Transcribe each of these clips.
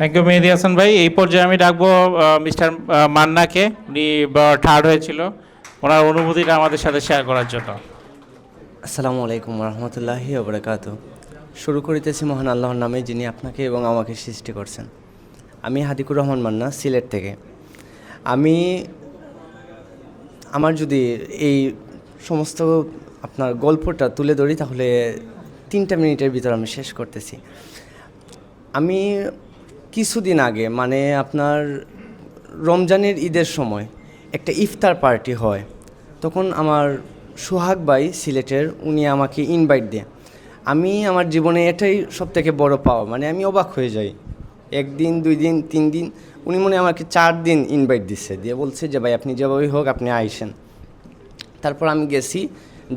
Thank you Mehedi Hasan ভাই। এই পর্যায়ে আমি ডাকবো মিস্টার মান্নাকে। উনি থার্ড হয়েছিল। ওনার অনুভূতিটা আমাদের সাথে শেয়ার করার জন্য। আসসালামু আলাইকুম রহমতুল্লাহি ওবরাকাত শুরু করিতেছি মহান আল্লাহর নামে, যিনি আপনাকে এবং আমাকে সৃষ্টি করছেন। আমি হাদিকুর রহমান মান্না, সিলেট থেকে। আমি, আমার যদি এই সমস্ত আপনার গল্পটা তুলে ধরি, তাহলে তিনটা মিনিটের ভিতর আমি শেষ করতেছি। আমি কিছুদিন আগে মানে আপনার রমজানের ঈদের সময় একটা ইফতার পার্টি হয়। তখন আমার সোহাগ ভাই সিলেটের, উনি আমাকে ইনভাইট দেয়। আমি আমার জীবনে এটাই সব থেকে বড় পাওয়া মানে আমি অবাক হয়ে যাই। একদিন, দুই দিন, তিন দিন, উনি মনে আমাকে চার দিন ইনভাইট দিচ্ছে দিয়ে বলছে যে, ভাই, আপনি যেভাবেই হোক, আপনি আইসেন। তারপর আমি গেছি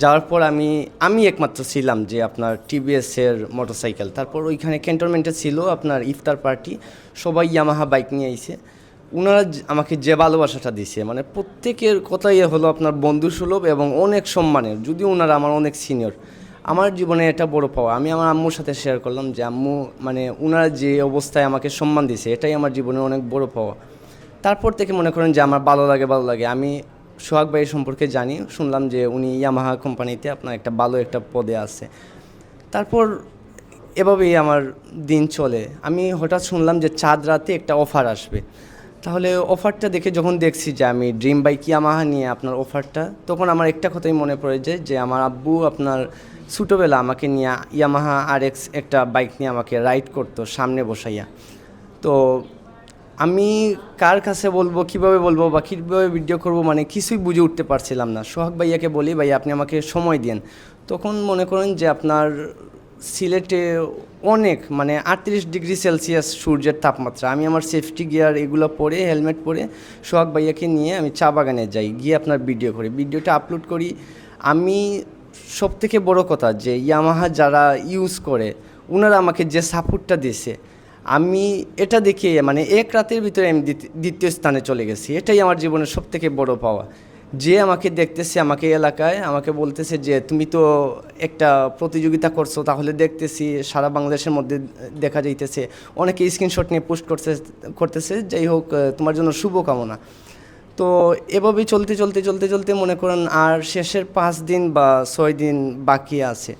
যাওয়ার পর আমি আমি একমাত্র ছিলাম যে আপনার টিভিএসের মোটরসাইকেল তারপর ওইখানে ক্যান্টনমেন্টে ছিল আপনার ইফতার পার্টি। সবাই ইয়ামাহা বাইক নিয়ে আইছে। ওনারা আমাকে যে ভালোবাসাটা দিছে মানে প্রত্যেকের কথাই হলো আপনার বন্ধু সুলভ এবং অনেক সম্মানের, যদিও ওনারা আমার অনেক সিনিয়র আমার জীবনে এটা বড় পাওয়া। আমি আমার আম্মুর সাথে শেয়ার করলাম যে, আম্মু মানে ওনারা যে অবস্থায় আমাকে সম্মান দিছে, এটাই আমার জীবনে অনেক বড় পাওয়া। তারপর থেকে মনে করেন যে, আমার ভালো লাগে ভালো লাগে। আমি সোহাগ ভাই সম্পর্কে জানি। শুনলাম যে উনি ইয়ামাহা কোম্পানিতে আপনার একটা ভালো একটা পদে আছে। তারপর এভাবেই আমার দিন চলে। আমি হঠাৎ শুনলাম যে চাঁদ রাতে একটা অফার আসবে। তাহলে অফারটা দেখে যখন দেখছি যে আমি ড্রিম বাইক ইয়ামাহা নিয়ে আপনার অফারটা তখন আমার একটা কথাই মনে পড়ে যায় যে আমার আব্বু আপনার ছোটোবেলা আমাকে নিয়ে ইয়ামাহা আর একটা বাইক নিয়ে আমাকে রাইড করতো সামনে বসাইয়া। তো আমি কার কাছে বলব, কীভাবে বলব বা কীভাবে ভিডিও করব মানে কিছুই বুঝে উঠতে পারছিলাম না। সোহাগ ভাইয়াকে বলি ভাই আপনি আমাকে সময় দিন তখন মনে করেন যে আপনার সিলেটে অনেক মানে আটত্রিশ ডিগ্রি সেলসিয়াস সূর্যের তাপমাত্রা। আমি আমার সেফটি গিয়ার এগুলো পরে হেলমেট পরে সোহাগ ভাইয়াকে নিয়ে আমি চা বাগানে যাই, গিয়ে আপনার ভিডিও করি। ভিডিওটা আপলোড করি। আমি সব থেকে বড় কথা যে ইয়ামাহা যারা ইউজ করে ওনারা আমাকে যে সাপোর্টটা দিয়েছে আমি এটা দেখে মানে এক রাতের ভিতরে আমি দ্বিতীয়- স্থানে চলে গেছি। এটাই আমার জীবনের সব থেকে বড় পাওয়া। যে আমাকে দেখতেছে আমাকে এলাকায়, আমাকে বলতেছে যে, তুমি তো একটা প্রতিযোগিতা করছ, তাহলে দেখতেছি সারা বাংলাদেশের মধ্যে দেখা যাইতেছে। অনেকে স্ক্রিনশট নিয়ে পোস্ট করতে করতেছে, যাই হোক তোমার জন্য শুভকামনা। তো এভাবেই চলতে চলতে চলতে চলতে মনে করেন আর শেষের পাঁচ দিন বা ছয় দিন বাকি আছে।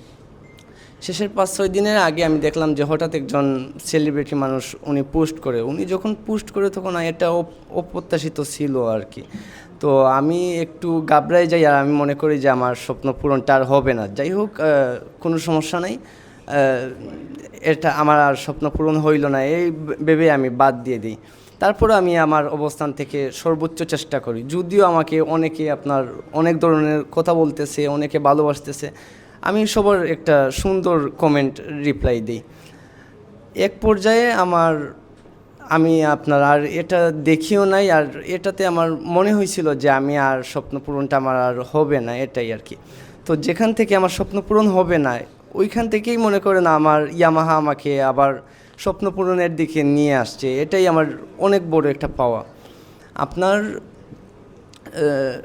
শেষের পাঁচ, ছয় দিনের আগে আমি দেখলাম যে হঠাৎ একজন সেলিব্রিটি মানুষ উনি পোস্ট করে। উনি যখন পোস্ট করে তখন এটা অপ্রত্যাশিত ছিল আর কি। তো আমি একটু গাবড়াই যাই আর আমি মনে করি যে আমার স্বপ্ন পূরণটা আর হবে না। যাই হোক কোনো সমস্যা নাই। এটা আমার আর স্বপ্ন পূরণ হইল না, এই ভেবে আমি বাদ দিয়ে দিই। তারপরে আমি আমার অবস্থান থেকে সর্বোচ্চ চেষ্টা করি। যদিও আমাকে অনেকে আপনার অনেক ধরনের কথা বলতেছে, অনেকে ভালোবাসতেছে আমি সবার একটা সুন্দর কমেন্ট রিপ্লাই দিই। এক পর্যায়ে আমার, আমি আপনার আর এটা দেখিও নাই, আর এটাতে আমার মনে হয়েছিল যে আমি আর স্বপ্ন পূরণটা আমার আর হবে না, এটাই আর কি। তো যেখান থেকে আমার স্বপ্ন পূরণ হবে না, ওইখান থেকেই মনে করেন আমার ইয়ামাহা আমাকে আবার স্বপ্ন পূরণের দিকে নিয়ে আসছে, এটাই আমার অনেক বড় একটা পাওয়া। আপনার